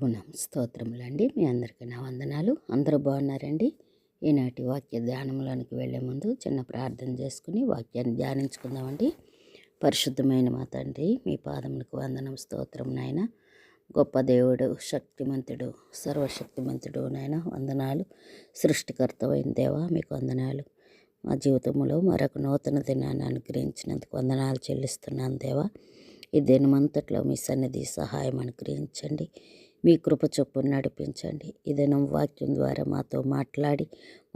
ప్రభునం స్తోత్రములండి. మీ అందరికీ నా వందనాలు. అందరూ బాగున్నారండి? ఈనాటి వాక్య ధ్యానంలోనికి వెళ్ళే ముందు చిన్న ప్రార్థన చేసుకుని వాక్యాన్ని ధ్యానించుకుందామండి. పరిశుద్ధమైన మా తండ్రి మీ పాదములకు వందనం స్తోత్రం నాయన. గొప్ప దేవుడు శక్తిమంతుడు సర్వశక్తిమంతుడు నాయన. వందనాలు. సృష్టికర్తమైన దేవా మీకు వందనాలు. మా జీవితంలో మరొక నూతన దినాన్ని అనుగ్రహించినందుకు వందనాలు చెల్లిస్తున్నాను దేవా. ఈ దినమంతట్లో మీ సన్నిధి సహాయం అనుగ్రహించండి. మీ కృప చొప్పున నడిపించండి. ఇదనం వాక్యం ద్వారా మాతో మాట్లాడి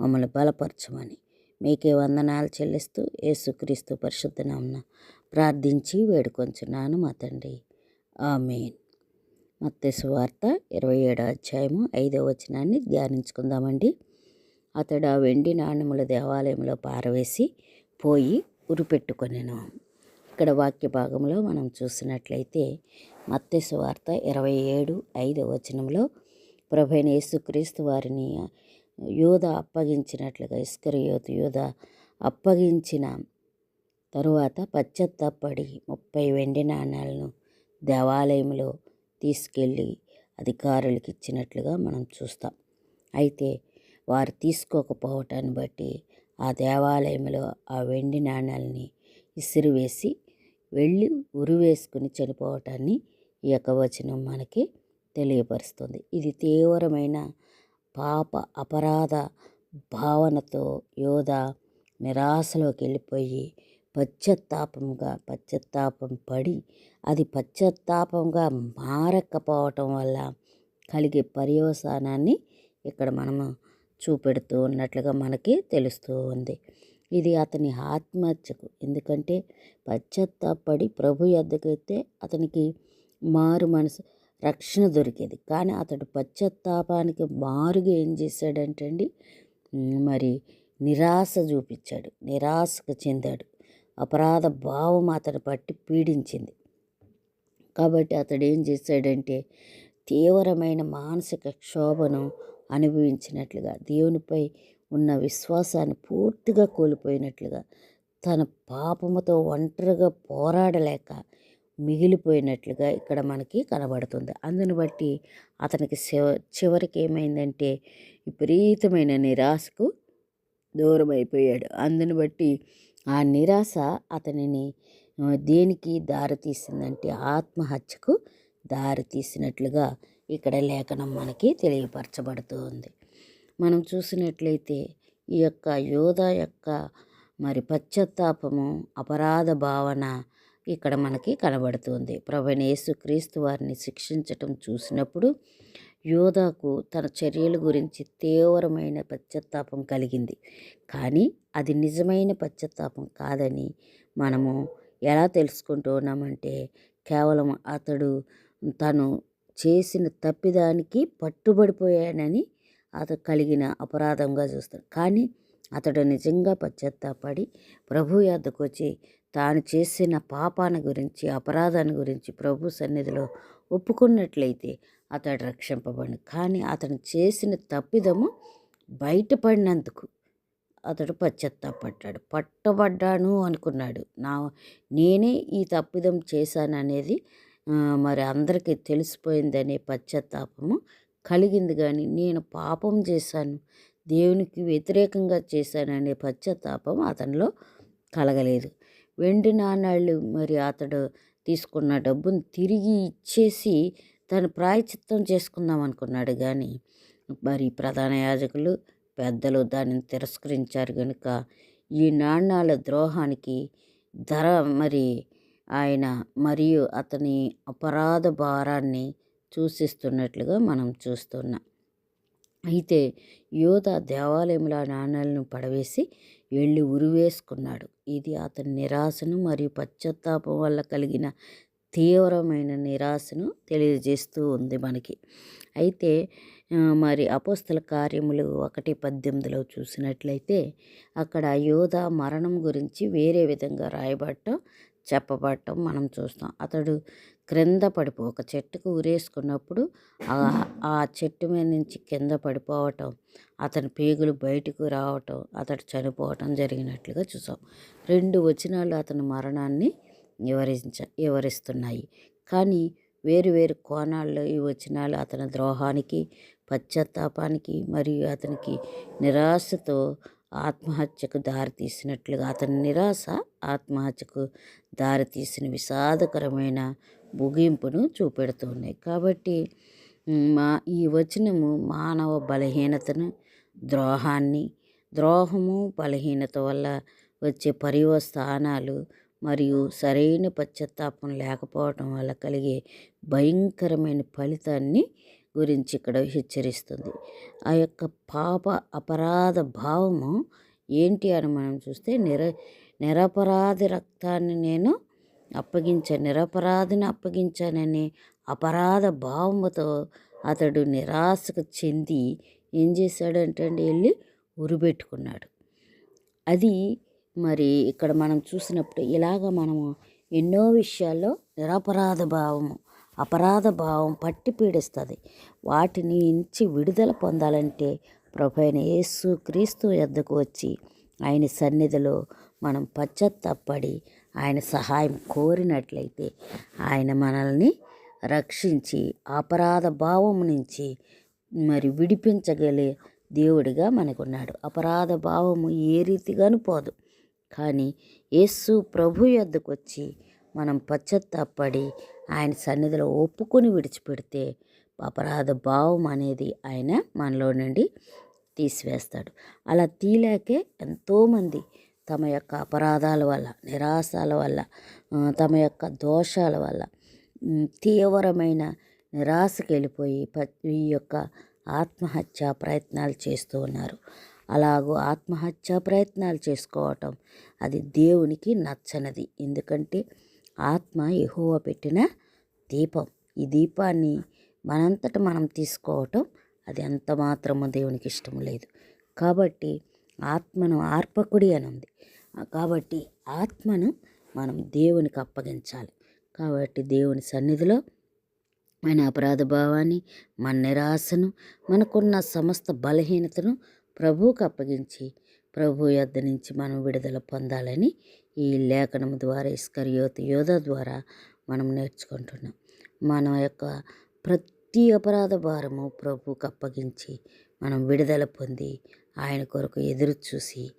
మమ్మల్ని బలపరచమని మీకే వందనాలు చెల్లిస్తూ యేసుక్రీస్తు పరిశుద్ధనామన ప్రార్థించి వేడుకొంచున్నాను మా తండ్రి. ఆమెన్. మత్తెసు వార్త ఇరవై ఏడో అధ్యాయము ఐదవ వచనాన్ని ధ్యానించుకుందామండి. అతడు ఆ వెండి నాణ్యముల దేవాలయంలో పారవేసి పోయి ఉరిపెట్టుకొనెను. ఇక్కడ వాక్య భాగంలో మనం చూసినట్లయితే మత్తెసు వార్త ఇరవై ఏడు ఐదు వచనంలో ప్రభైన యేసుక్రీస్తు వారిని యోధ అప్పగించినట్లుగా ఇస్కరియోతు యోధ అప్పగించిన తరువాత పశ్చత్తాపడి ముప్పై వెండి నాణాలను దేవాలయంలో తీసుకెళ్ళి అధికారులకు ఇచ్చినట్లుగా మనం చూస్తాం. అయితే వారు తీసుకోకపోవటాన్ని బట్టి ఆ దేవాలయంలో ఆ వెండి నాణాలని ఇసిరివేసి వెళ్ళి ఉరివేసుకుని చనిపోవటాన్ని ఈ యొక్క వచనం మనకి తెలియపరుస్తుంది. ఇది తీవ్రమైన పాప అపరాధ భావనతో యోధ నిరాశలోకి వెళ్ళిపోయి పశ్చత్తాపంగా పశ్చత్తాపం పడి అది పశ్చత్తాపంగా మారకపోవటం వల్ల కలిగే పర్యవసానాన్ని ఇక్కడ మనము చూపెడుతూ ఉన్నట్లుగా మనకి తెలుస్తూ ఉంది. ఇది అతని ఆత్మహత్యకు. ఎందుకంటే పశ్చాత్తాపడి ప్రభు ఎద్దకైతే అతనికి మారు మనసు రక్షణ దొరికేది. కానీ అతడు పశ్చాత్తాపానికి మారుగా ఏం చేశాడంటే అండి మరి నిరాశ చూపించాడు. నిరాశకు చెందాడు. అపరాధ భావం అతను పట్టి పీడించింది. కాబట్టి అతడు ఏం చేశాడంటే తీవ్రమైన మానసిక క్షోభను అనుభవించినట్లుగా దేవునిపై ఉన్న విశ్వాసాన్ని పూర్తిగా కోల్పోయినట్లుగా తన పాపముతో ఒంటరిగా పోరాడలేక మిగిలిపోయినట్లుగా ఇక్కడ మనకి కనబడుతుంది. అందుని బట్టి అతనికి చివరికి ఏమైందంటే విపరీతమైన నిరాశకు దూరం అయిపోయాడు అందుని బట్టి ఆ నిరాశ అతనిని దేనికి దారితీసిందంటే ఆత్మహత్యకు దారితీసినట్లుగా ఇక్కడ లేఖనం మనకి తెలియపరచబడుతూ ఉంది మనం చూసినట్లయితే ఈ యొక్క యోధ యొక్క మరి పశ్చాత్తాపము అపరాధ భావన ఇక్కడ మనకి కనబడుతుంది. ప్రభుని యేసుక్రీస్తు వారిని శిక్షించటం చూసినప్పుడు యోధాకు తన చర్యల గురించి తీవ్రమైన పశ్చాత్తాపం కలిగింది. కానీ అది నిజమైన పశ్చాత్తాపం కాదని మనము ఎలా తెలుసుకుంటూ ఉన్నామంటే కేవలం అతడు తను చేసిన తప్పిదానికి పట్టుబడిపోయానని అతను కలిగిన అపరాధంగా చూస్తాడు. కానీ అతడు నిజంగా పశ్చాత్తాపడి ప్రభు యొద్దకు వచ్చి తాను చేసిన పాపాన్ని గురించి అపరాధాన్ని గురించి ప్రభు సన్నిధిలో ఒప్పుకున్నట్లయితే అతడు రక్షింపబడి కానీ అతను చేసిన తప్పిదము బయటపడినందుకు అతడు పశ్చాత్తాపడ్డాడు. పట్టబడ్డాను అనుకున్నాడు. నా నేనే ఈ తప్పిదం చేశాను అనేది మరి అందరికీ తెలిసిపోయిందనే పశ్చాత్తాపము కలిగింది. కానీ నేను పాపం చేశాను దేవునికి వ్యతిరేకంగా చేశాననే పశ్చాత్తాపం అతనిలో కలగలేదు. వెండి నాణాలు మరి అతడు తీసుకున్న డబ్బును తిరిగి ఇచ్చేసి తను ప్రాయచిత్తం చేసుకుందాం అనుకున్నాడు. కానీ మరి ప్రధాన యాజకులు పెద్దలు దానిని తిరస్కరించారు కనుక ఈ నాణ్యాల ద్రోహానికి ధర మరి ఆయన మరియు అతని అపరాధ భారాన్ని సూచిస్తున్నట్లుగా మనం చూస్తున్నాం. అయితే యోధ దేవాలయంలో నాణాలను పడవేసి వెళ్ళి ఉరివేసుకున్నాడు. ఇది అతని నిరాశను మరియు పశ్చాత్తాపం వల్ల కలిగిన తీవ్రమైన నిరాశను తెలియజేస్తూ ఉంది మనకి. అయితే మరి అపోస్తల కార్యములు ఒకటి పద్దెనిమిదిలో చూసినట్లయితే అక్కడ యోధ మరణం గురించి వేరే విధంగా రాయబడటం చెప్పబడటం మనం చూస్తాం. అతడు క్రింద పడిపో ఒక చెట్టుకు ఉరేసుకున్నప్పుడు ఆ చెట్టు మీద నుంచి కింద పడిపోవటం అతని పేగులు బయటకు రావటం అతడు చనిపోవటం జరిగినట్లుగా చూసాం. రెండు వచనాలు అతని మరణాన్ని వివరించ వివరిస్తున్నాయి. కానీ వేరు వేరు కోణాల్లో ఈ వచనాలు అతని ద్రోహానికి పశ్చాత్తాపానికి మరియు అతనికి నిరాశతో ఆత్మహత్యకు దారితీసినట్లుగా అతని నిరాశ ఆత్మహత్యకు దారితీసిన విషాదకరమైన ముగింపును చూపెడుతున్నాయి కాబట్టి మా ఈ వచనము మానవ బలహీనతను ద్రోహాన్ని ద్రోహము బలహీనత వల్ల వచ్చే పర్యవస్థానాలు మరియు సరైన పశ్చాత్తాపం లేకపోవటం వల్ల కలిగే భయంకరమైన ఫలితాన్ని గురించి ఇక్కడ హెచ్చరిస్తుంది. ఆ యొక్క పాప అపరాధ భావము ఏంటి అని మనం చూస్తే నిర నిరపరాధి రక్తాన్ని నేను అప్పగించా నిరపరాధిని అప్పగించానని అపరాధ భావముతో అతడు నిరాశకు చెంది ఏం చేశాడంటే అండి వెళ్ళి ఉరిబెట్టుకున్నాడు అది మరి ఇక్కడ మనం చూసినప్పుడు ఇలాగ మనము ఎన్నో విషయాల్లో నిరపరాధ భావము అపరాధ భావం పట్టి పీడిస్తుంది. వాటిని నుంచి విడుదల పొందాలంటే ప్రభు అయిన యేసు క్రీస్తు ఎద్దకు వచ్చి ఆయన సన్నిధిలో మనం పశ్చత్తపడి ఆయన సహాయం కోరినట్లయితే ఆయన మనల్ని రక్షించి అపరాధ భావం నుంచి మరి విడిపించగలే దేవుడిగా మనకున్నాడు. అపరాధ భావము ఏ రీతిగాను పోదు. కానీ యేసు ప్రభు యొద్దకు వచ్చి మనం పశ్చత్తాపడి ఆయన సన్నిధిలో ఒప్పుకొని విడిచిపెడితే అపరాధ భావం అనేది ఆయన మనలో నుండి తీసివేస్తాడు. అలా తీలేకే ఎంతోమంది తమ యొక్క అపరాధాల వల్ల నిరాశాల వల్ల తమ యొక్క దోషాల వల్ల తీవ్రమైన నిరాశకి వెళ్ళిపోయి ఈ యొక్క ఆత్మహత్య ప్రయత్నాలు చేస్తూ ఉన్నారు. అలాగూ ఆత్మహత్య ప్రయత్నాలు చేసుకోవటం అది దేవునికి నచ్చనది. ఎందుకంటే ఆత్మ ఎహోవ పెట్టిన దీపం. ఈ దీపాన్ని మనంతట మనం తీసుకోవటం అది ఎంత మాత్రమో దేవునికి ఇష్టం లేదు. కాబట్టి ఆత్మను ఆర్పకుడి అని ఉంది. కాబట్టి ఆత్మను మనం దేవునికి అప్పగించాలి. కాబట్టి దేవుని సన్నిధిలో మన అపరాధ భావాన్ని మన నిరాశను మనకున్న సమస్త బలహీనతను ప్రభువుకు అప్పగించి ప్రభు యొద్ద నుంచి మనం విడుదల పొందాలని ఈ లేఖనం ద్వారా ఇస్కరియోత్ యోధ ద్వారా మనం నేర్చుకుంటున్నాం. మన యొక్క ప్రతి అపరాధ భారము ప్రభుకు అప్పగించి మనం విడుదల పొంది ఆయన కొరకు ఎదురు చూసి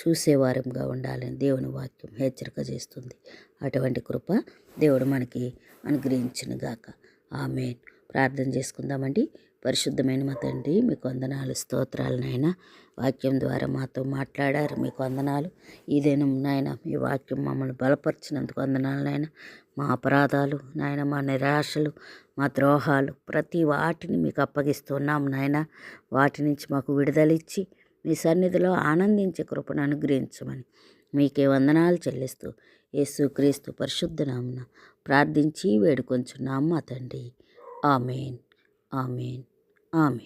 చూసేవారంగా ఉండాలని దేవుని వాక్యం హెచ్చరిక చేస్తుంది. అటువంటి కృప దేవుడు మనకి అనుగ్రహించునుగాక. ఆమె ప్రార్థన చేసుకుందామండి. పరిశుద్ధమైన మా తండ్రి మీకు వందనాలు స్తోత్రాలు నాయన. వాక్యం ద్వారా మాతో మాట్లాడారు మీకు వందనాలు. ఇదేనా నాయన మీ వాక్యం మమ్మల్ని బలపరిచినందుకు వందనాలు నాయన. మా అపరాధాలు నాయన మా నిరాశలు మా ద్రోహాలు ప్రతి వాటిని మీకు అప్పగిస్తున్నాం నాయన. వాటి నుంచి మాకు విడుదలిచ్చి మీ సన్నిధిలో ఆనందించే కృపను అనుగ్రహించమని మీకే వందనాలు చెల్లిస్తూ యేసుక్రీస్తు పరిశుద్ధ నామున ప్రార్థించి వేడుకొంచున్నాం మా తండ్రి. ఆమెన్. ఆమెన్. ఆమెన్